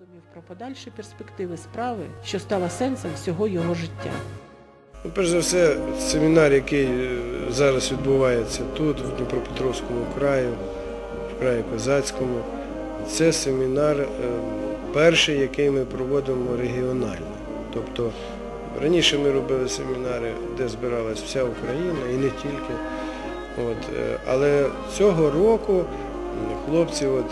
роздумів про подальші перспективи справи, що стала сенсом всього його життя. Ну, перш за все, семінар, який е, зараз відбувається тут, в Дніпропетровському краю, в краї Козацькому, це семінар е, перший, який ми проводимо регіонально. Тобто раніше ми робили семінари, де збиралась вся Україна і не тільки. От, е, але цього року хлопці от,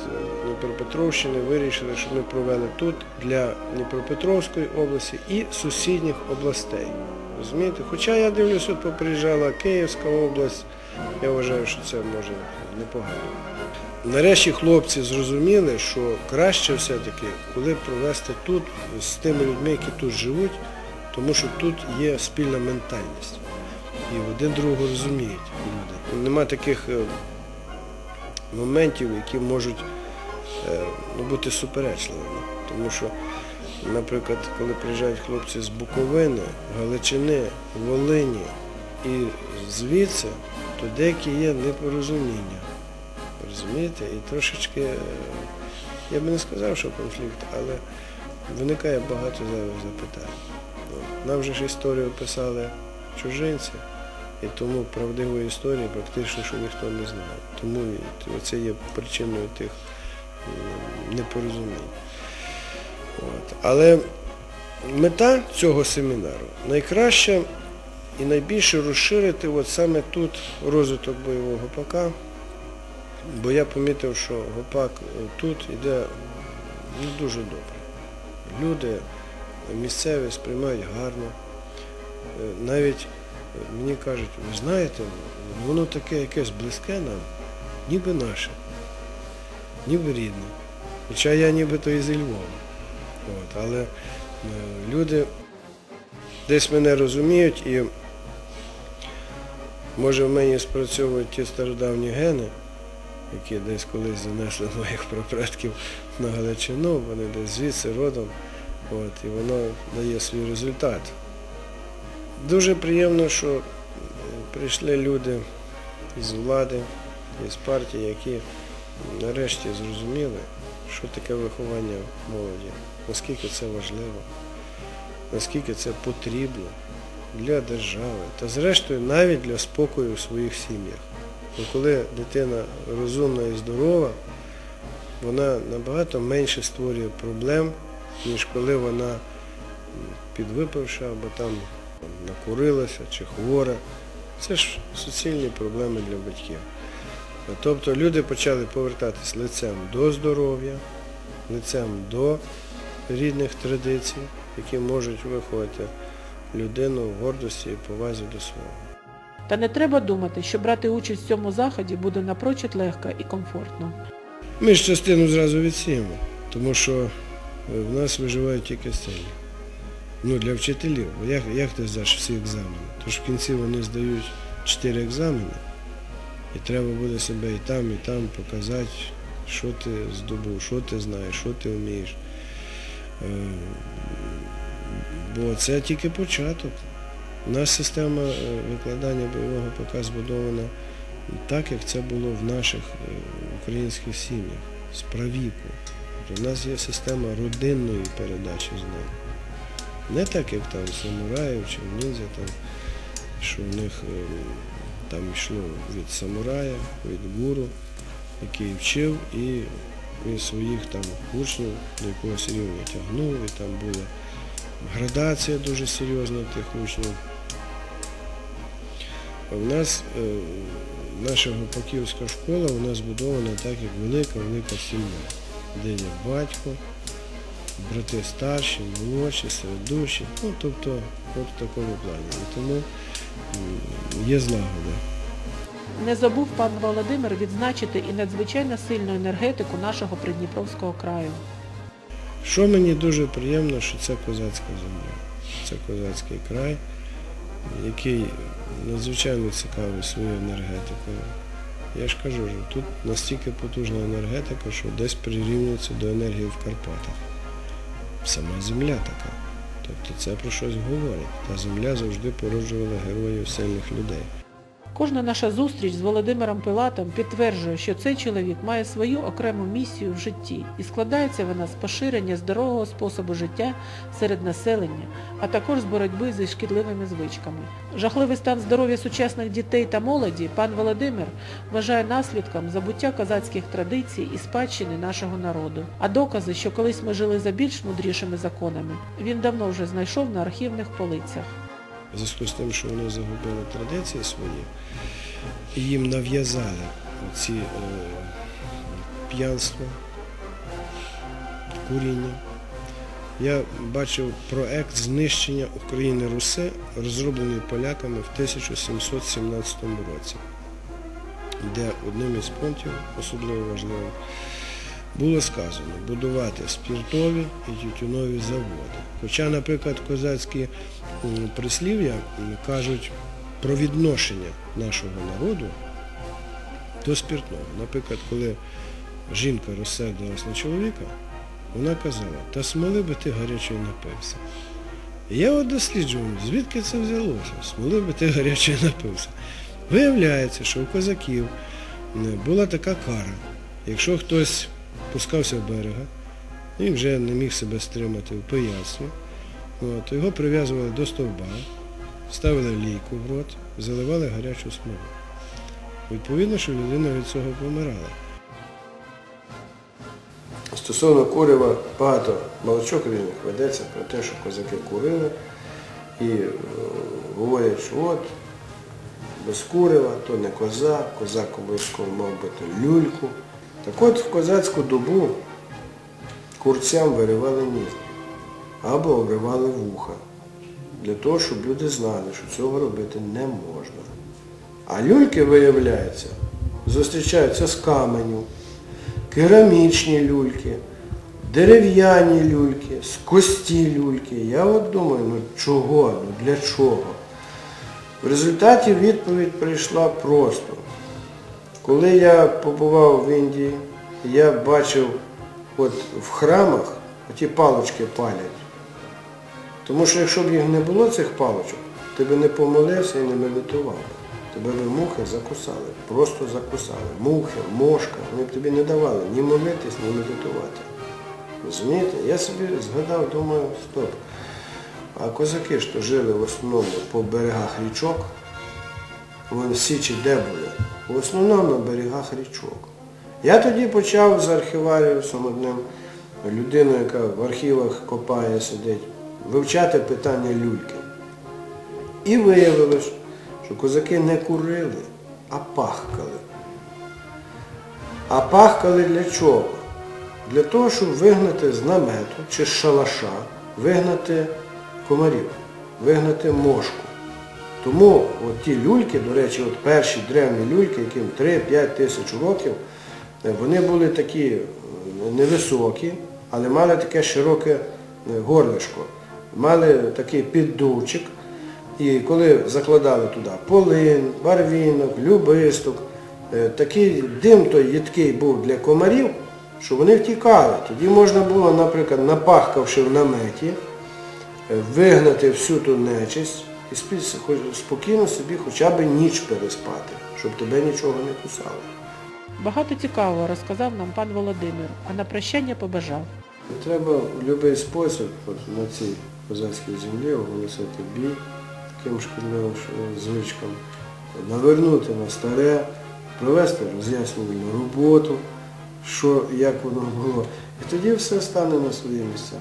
Дніпропетровщини вирішили, що ми провели тут для Дніпропетровської області і сусідніх областей. Розумієте? Хоча я дивлюсь, от поприїжджала Київська область, я вважаю, що це може непогано. Нарешті хлопці зрозуміли, що краще все-таки, коли провести тут з тими людьми, які тут живуть, тому що тут є спільна ментальність. І один другого розуміють люди. Нема таких е, моментів, які можуть ну, бути суперечливими. Тому що, наприклад, коли приїжджають хлопці з Буковини, Галичини, Волині і звідси, то деякі є непорозуміння. Розумієте? І трошечки, е, я би не сказав, що конфлікт, але виникає багато зайвих запитань. Нам вже ж історію писали чужинці, і тому правдивої історії практично що ніхто не знає. Тому це є причиною тих непорозумінь. От. Але мета цього семінару найкраще і найбільше розширити от саме тут розвиток бойового ГПК, бо я помітив, що ГОПАК тут йде ну, дуже добре. Люди місцеві сприймають гарно. Е, Навіть е, мені кажуть, ви знаєте, воно таке якесь близьке нам, ніби наше, ніби рідне. Хоча я нібито і зі Львова. От, але е, люди десь мене розуміють і може в мені спрацьовують ті стародавні гени, які десь колись занесли моїх прапредків на Галичину, вони десь звідси родом, от, і воно дає свій результат. Дуже приємно, що прийшли люди із влади, із партії, які нарешті зрозуміли, що таке виховання молоді, наскільки це важливо, наскільки це потрібно для держави та зрештою навіть для спокою в своїх сім'ях. Бо коли дитина розумна і здорова, вона набагато менше створює проблем, ніж коли вона підвипивша або там накурилася чи хвора. Це ж суцільні проблеми для батьків. Тобто люди почали повертатись лицем до здоров'я, лицем до рідних традицій, які можуть виховати людину в гордості і повазі до свого. Та не треба думати, що брати участь в цьому заході буде напрочуд легко і комфортно. Ми ж частину зразу відсіємо, тому що е, в нас виживають тільки сильні. Ну, для вчителів. Як, як ти здаш всі екзамени? Тож в кінці вони здають чотири екзамени, і треба буде себе і там, і там показати, що ти здобув, що ти знаєш, що ти вмієш. Е, Бо це тільки початок. У нас система е, викладання бойового ПК збудована так, як це було в наших е, українських сім'ях, з правіку. Тобто У нас є система родинної передачі знань. Не так, як там самураїв чи ніндзя, там, що в них е, там йшло від самурая, від гуру, який вчив і він своїх там учнів до якогось рівня тягнув, і там була градація дуже серйозна тих учнів. В нас е, наша Гопаківська школа вона збудована так, як велика-велика сім'я, де є батько, брати старші, молодші, середущі, ну тобто в такому плані. І тому є злагода. Не забув пан Володимир відзначити і надзвичайно сильну енергетику нашого Придніпровського краю. Що мені дуже приємно, що це козацька земля. Це козацький край, який надзвичайно цікавий своєю енергетикою. Я ж кажу, що тут настільки потужна енергетика, що десь прирівнюється до енергії в Карпатах. Сама земля така. Тобто це про щось говорить. Та земля завжди породжувала героїв сильних людей. Кожна наша зустріч з Володимиром Пилатом підтверджує, що цей чоловік має свою окрему місію в житті і складається вона з поширення здорового способу життя серед населення, а також з боротьби зі шкідливими звичками. Жахливий стан здоров'я сучасних дітей та молоді пан Володимир вважає наслідком забуття козацьких традицій і спадщини нашого народу. А докази, що колись ми жили за більш мудрішими законами, він давно вже знайшов на архівних полицях. В зв'язку з тим, що вони загубили традиції свої, і їм нав'язали ці е, п'янство, куріння. Я бачив проект знищення України Руси, розроблений поляками в 1717 році, де одним із пунктів, особливо важливим, було сказано будувати спіртові і тютюнові заводи. Хоча, наприклад, козацькі прислів'я кажуть про відношення нашого народу до спиртного. Наприклад, коли жінка розсердилась на чоловіка, вона казала, та смоли би ти гарячої напився. Я от досліджував, звідки це взялося? Смоли би ти гарячої напився. Виявляється, що у козаків була така кара. Якщо хтось пускався в берега і вже не міг себе стримати в пияцтві, от, його прив'язували до стовба, ставили лійку в рот, заливали гарячу смолу. Відповідно, що людина від цього помирала. Стосовно курива багато балачок різних ведеться про те, що козаки курили і е, говорять, що от без курива, то не козак, козак обов'язково мав бити люльку. Так от в козацьку добу курцям виривали нігті або обривали вуха, для того, щоб люди знали, що цього робити не можна. А люльки, виявляється, зустрічаються з каменю, керамічні люльки, дерев'яні люльки, з кості люльки. Я от думаю, ну чого, ну для чого? В результаті відповідь прийшла просто. Коли я побував в Індії, я бачив от в храмах ті палочки палять. Тому що якщо б їх не було, цих палочок, ти би не помолився і не медитував. Тебе би мухи закусали, просто закусали. Мухи, мошка, вони б тобі не давали ні молитись, ні медитувати. Розумієте? Я собі згадав, думаю, стоп. А козаки то жили в основному по берегах річок. В Січі де були? В основному на берегах річок. Я тоді почав з архіваріусом одним, людиною, яка в архівах копає, сидить, вивчати питання люльки. І виявилось, що козаки не курили, а пахкали. А пахкали для чого? Для того, щоб вигнати з намету чи шалаша, вигнати комарів, вигнати мошку. Тому от ті люльки, до речі, от перші древні люльки, яким 3-5 тисяч років, е, вони були такі е, невисокі, але мали таке широке е, горлишко, мали такий піддувчик. І коли закладали туди полин, барвінок, любисток, такий дим той їдкий був для комарів, що вони втікали. Тоді можна було, наприклад, напахкавши в наметі, вигнати всю ту нечисть і спокійно собі хоча б ніч переспати, щоб тебе нічого не кусало. Багато цікавого розказав нам пан Володимир, а на прощання побажав. Треба в будь-який спосіб от, на цій козацькій землі оголосити бій таким шкідливим звичкам, навернути на старе, провести роз'яснювальну роботу, що, як воно було. І тоді все стане на свої місця.